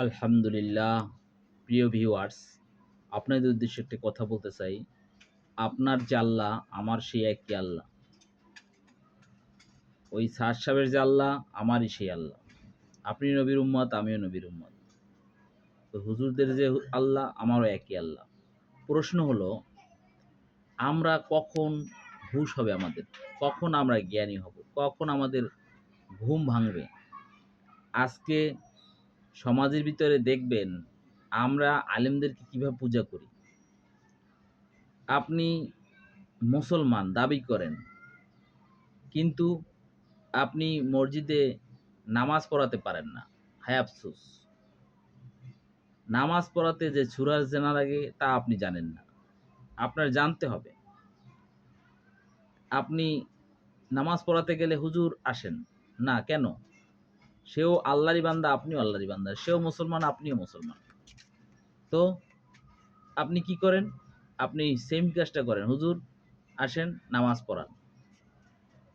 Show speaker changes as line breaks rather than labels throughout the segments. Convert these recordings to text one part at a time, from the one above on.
আলহামদুলিল্লাহ। প্রিয় ভিউয়ার্স আপনাদের উদ্দেশ্যে একটি কথা বলতে চাই। আপনার যে আল্লাহ, আমার সেই একই আল্লাহ। ওই সার সাহেবের যে আল্লাহ, আমারই সেই আল্লাহ। আপনি নবীর উম্মত, আমিও নবীর উম্মত। তো হুজুরদের যে আল্লাহ, আমারও একই আল্লাহ। প্রশ্ন হলো, আমরা কখন হুশ হবে আমাদের? কখন আমরা জ্ঞানী হব? কখন আমাদের ঘুম ভাঙবে? আজকে সমাজের ভিতরে দেখবেন, আমরা আলেমদেরকে কীভাবে পূজা করি। আপনি মুসলমান, দাবি করেন। কিন্তু আপনি মসজিদে নামাজ পড়াতে পারেন না। হায় আফসোস। নামাজ পড়াতে যে সুরাজ জানা লাগে, তা আপনি জানেন না। আপনার জানতে হবে। আপনি নামাজ পড়াতে গেলে হুজুর আসেন। না, কেন? সেও আল্লাহরই বান্দা, আপনিও আল্লাহরই বান্দা। সেও মুসলমান, আপনিও মুসলমান। তো আপনি কি করেন? আপনি সেম কাজটা করেন। হুজুর আসেন, নামাজ পড়ান।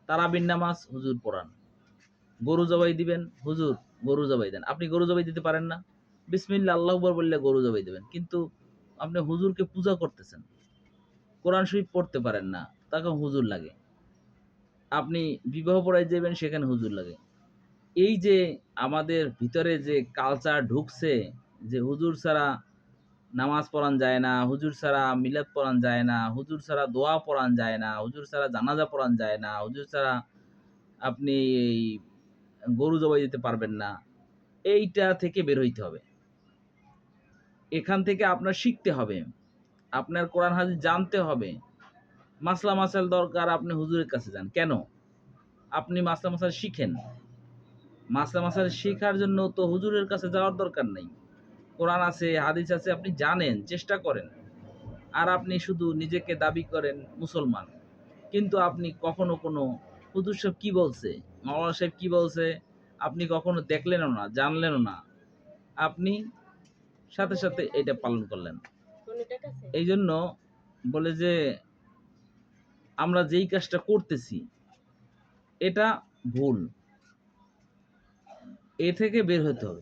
তারাবিন নামাজ হুজুর পড়ান। গরু জবাই দিবেন, হুজুর গরু জবাই দেন। আপনি গরু জবাই দিতে পারেন না। বিসমিল্লা আল্লাহ বললে গরু জবাই দেবেন। কিন্তু আপনি হুজুরকে পূজা করতেছেন। কোরআন শরীফ পড়তে পারেন না। তাকে হুজুর লাগে। আপনি বিবাহ পড়ায় যাবেন, সেখানে হুজুর লাগে। এই যে আমাদের ভিতরে যে কালচার ঢুকছে, যে হুজুর ছাড়া নামাজ পড়ান যায় না, হুজুর ছাড়া মিলাদ পড়ান যায় না, হুজুর ছাড়া দোয়া পড়ান যায় না, হুজুর ছাড়া জানাজা পড়ান যায় না, হুজুর ছাড়া আপনি এই গরু জবাই দিতে পারবেন না, এইটা থেকে বের হইতে হবে। এখান থেকে আপনার শিখতে হবে, আপনার কোরআন হাদিস জানতে হবে। মাসলা মাসাল দরকার আপনি হুজুরের কাছে যান। কেন? আপনি মাসলা মাসাল শিখেন। মাসলা মাসাল শেখার জন্য তো হুজুরের কাছে যাওয়ার দরকার নেই। কোরআন আছে হাদিস আছে আপনি জানেন চেষ্টা করেন। আর আপনি শুধু নিজেকে দাবি করেন মুসলমান। কিন্তু আপনি কখনো কোনো হুজুর সাহেব কী বলছে মাওলানা সাহেব কী বলছে আপনি কখনো দেখলেনও না জানলেনও না। আপনি সাথে সাথে এটা পালন করলেন। এই জন্য বলে যে আমরা যেই কাজটা করতেছি এটা ভুল। এ থেকে বের হতে হবে।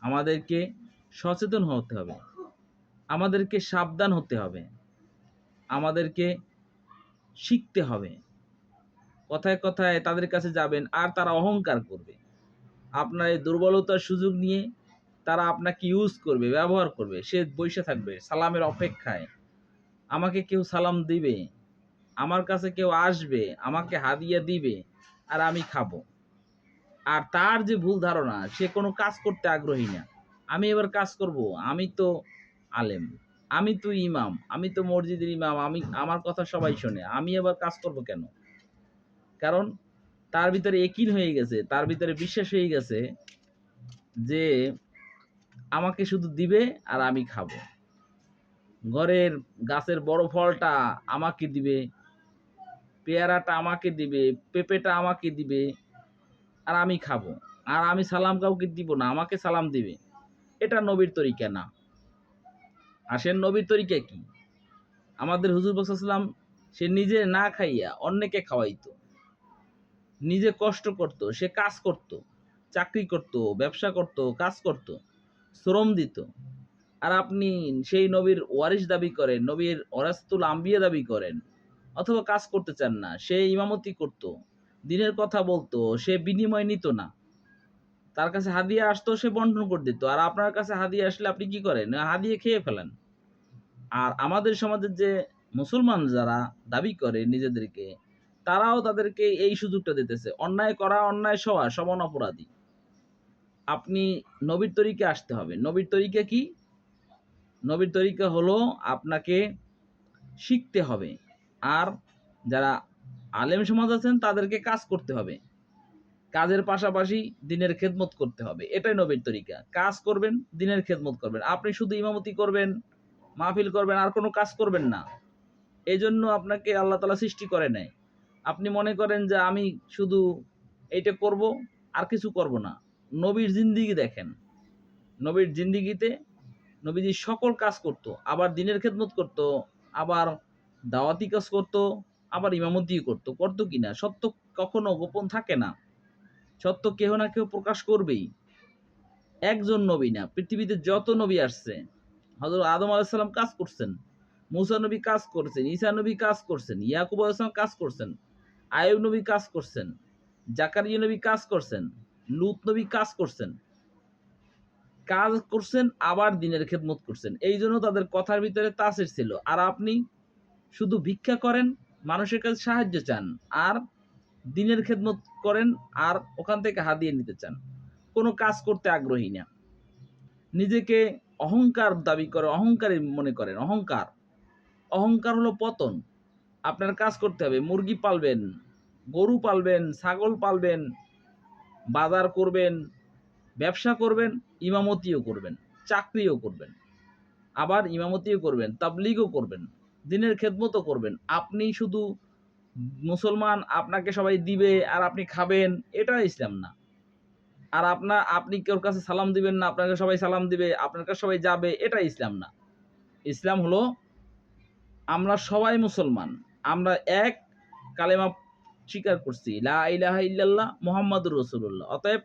আমাদেরকে সচেতন হতে হবে। আমাদেরকে সাবধান হতে হবে। আমাদেরকে শিখতে হবে। কথায় কথায় তাদের কাছে যাবেন আর তারা অহংকার করবে। আপনার এই দুর্বলতার সুযোগ নিয়ে তারা আপনাকে ইউজ করবে, ব্যবহার করবে। সে বসে থাকবে সালামের অপেক্ষায়। আমাকে কেউ সালাম দিবে? আমার কাছে কেউ আসবে? আমাকে হাদিয়া দিবে? আর আমি খাব। আর তার যে ভুল ধারণা, সে কোনো কাজ করতে আগ্রহী না। আমি এবার কাজ করব। আমি তো আলেম, আমি তো ইমাম, আমি তো মসজিদের ইমাম, আমি, আমার কথা সবাই শোনে। আমি এবার কাজ করব কেন? কারণ তার ভিতরে একিন হয়ে গেছে, তার ভিতরে বিশ্বাস হয়ে গেছে যে আমাকে শুধু দিবে আর আমি খাব। ঘরের গাছের বড় ফলটা আমাকে দিবে, পেয়ারাটা আমাকে দিবে, পেঁপেটা আমাকে দিবে আর আমি খাব। আর আমি সালাম কাউকে দিব না, আমাকে সালাম দিবে। এটা নবীর তরিকা না। আসেন নবীর তরিকা কি? আমাদের হুজুর বসালাম সে নিজে না খাইয়া অন্যকে খাওয়াইতো। নিজে কষ্ট করত, সে কাজ করত, চাকরি করত, ব্যবসা করত, কাজ করত, শ্রম দিত। আর আপনি সেই নবীর ওয়ারিস দাবি করেন, নবীর ওরাস্তুল আম্বিয়া দাবি করেন, অথবা কাজ করতে চান না, সে ইমামতি করত। দিনের কথা বলতো, সে বিনিময় নিত না। তার কাছে হাদিয়া আসতো, সে বন্টন করে দিত। আর আপনার কাছে হাদিয়া আসলে আপনি কি করেন? হাদিয়ে খেয়ে ফেলেন। আর আমাদের সমাজের যে মুসলমান যারা দাবি করে নিজেদেরকে, তারাও তাদেরকে এই সুযোগটা দিতেছে। অন্যায় করা, অন্যায় সওয়া, সমান অপরাধী। আপনি নবীর তরিকে আসতে হবে। নবীর তরিকা কি? নবীর তরিকা হলো আপনাকে শিখতে হবে। আর যারা আলেম সমাজ আছেন, তাদেরকে কাজ করতে হবে। কাজের পাশাপাশি দিনের খেদমত করতে হবে। এটাই নবীর তরিকা। কাজ করবেন, দিনের খেদমত করবেন। আপনি শুধু ইমামতি করবেন, মাহফিল করবেন, আর কোনো কাজ করবেন না। এই জন্য আপনাকে আল্লাহ তালা সৃষ্টি করে নেয় আপনি মনে করেন যে আমি শুধু এইটা করব, আর কিছু করব না। নবীর জিন্দিগি দেখেন। নবীর জিন্দিগিতে নবীজি সকল কাজ করত। আবার দিনের খেদমত করত, আবার দাওয়াতি কাজ করত আবার ইমামতিও করতো করতো কিনা সত্য কখনো গোপন থাকে না। সত্য কেহ না কেউ প্রকাশ করবেই। একজন নবী না, পৃথিবীতে যত নবী আসছে হজরত আদম আলাইসাল্লাম কাজ করছেন, মুসা নবী কাজ করছেন, ঈসা নবী কাজ করছেন, ইয়াকুব আলাইসালাম কাজ করছেন আয়ুব নবী কাজ করছেন, জাকারিয়া নবী কাজ করছেন, লুত নবী কাজ করছেন কাজ করছেন, আবার দিনের খেদমত করছেন। এই জন্য তাদের কথার ভিতরে তাসের ছিল। আর আপনি শুধু ভিক্ষা করেন মানুষের কাছে সাহায্য চান আর দিনের খেদমত করেন আর ওখান থেকে হাদিয়ে নিতে চান। কোনো কাজ করতে আগ্রহী না। নিজেকে অহংকার দাবি করে, অহংকারী মনে করেন, অহংকার। অহংকার হলো পতন। আপনার কাজ করতে হবে। মুরগি পালবেন, গরু পালবেন, ছাগল পালবেন, বাজার করবেন, ব্যবসা করবেন, ইমামতিও করবেন, চাকরিও করবেন। আবার ইমামতিও করবেন, তাবলিগও করবেন। দিনের খেদমতও করবেন। আপনি শুধু মুসলমান, আপনাকে সবাই দিবে আর আপনি খাবেন, এটা ইসলাম না। আর আপনার আপনি কেউর কাছে সালাম দিবেন না, আপনাকে সবাই সালাম দিবে, আপনার কাছে সবাই যাবে, এটা ইসলাম না। ইসলাম হলো আমরা সবাই মুসলমান, আমরা এক কালেমা স্বীকার করছি, লা ইলাহা ইল্লাল্লাহ মুহাম্মাদুর রাসূলুল্লাহ। অতএব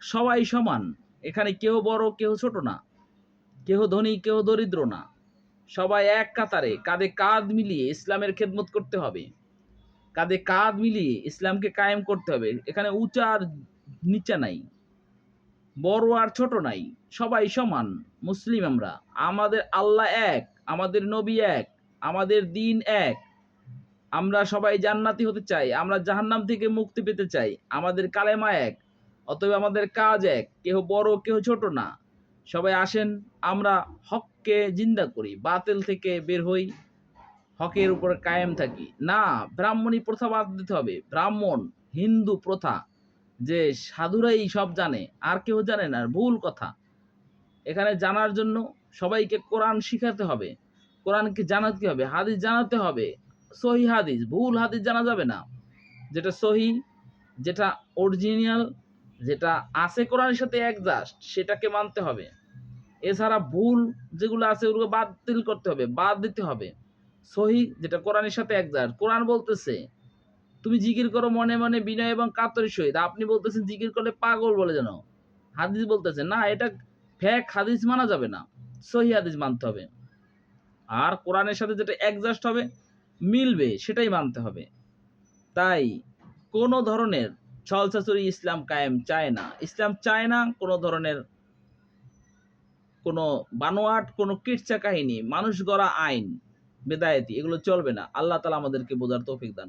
সবাই সমান, এখানে কেউ বড়, কেউ ছোট না। কেউ ধনী, কেউ দরিদ্র না। সবাই এক কাতারে, কাঁধে কাঁধ মিলিয়ে ইসলামের খেদমত করতে হবে। কাঁধে কাঁধ মিলিয়ে ইসলামকে কায়েম করতে হবে। এখানে উঁচা আর নিচা নাই, বড় আর ছোট নাই, সবাই সমান, মুসলিম আমরা। আমাদের আল্লাহ এক, আমাদের নবী এক, আমাদের দিন এক। আমরা সবাই জান্নাতি হতে চাই, আমরা জাহান্নাম থেকে মুক্তি পেতে চাই, আমাদের কালেমা এক, অতএব আমাদের কাজ এক। কেহ বড়, কেহ ছোট না। সবাই আসেন, আমরা হককে জিন্দা করি, বাতিল থেকে বের হই, হকের উপর কায়েম থাকি। না ব্রাহ্মণী প্রথা বাদ দিতে হবে। ব্রাহ্মণ হিন্দু প্রথা, যে সাধুরাই সব জানে, আর কেউ জানে না, ভুল কথা। এখানে জানার জন্য সবাইকে কোরআন শিখাতে হবে, কোরআনকে জানাতে হবে, হাদিস জানাতে হবে। সহি হাদিস, ভুল হাদিস জানা যাবে না। যেটা সহি, যেটা অরিজিনাল যেটা আছে কোরআনের সাথে একজাস্ট, সেটাকে মানতে হবে। এছাড়া ভুল যেগুলো আছে ওগুলো বাতিল করতে হবে, বাদ দিতে হবে। সহি যেটা কোরআনের সাথে একজাস্ট। কোরআন বলতেছে, তুমি জিকির করো মনে মনে বিনয় এবং কাতরের সহিত। আপনি বলতেছেন, জিকির করলে পাগল বলে যেন। হাদিস বলতেছে, না, এটা ফ্যাক হাদিস মানা যাবে না। সহি হাদিস মানতে হবে। আর কোরআনের সাথে যেটা অ্যাডজাস্ট হবে, মিলবে, সেটাই মানতে হবে। তাই কোনো ধরনের ছলছাচুরি ইসলাম কায়েম চায় না। ইসলাম চায় না কোনো ধরনের কোনো বানোয়াট, কোনো কিটচা কাহিনী, মানুষ গড়া আইন, বেদায়তি, এগুলো চলবে না। আল্লাহ তালা আমাদেরকে বোঝার তৌফিক দান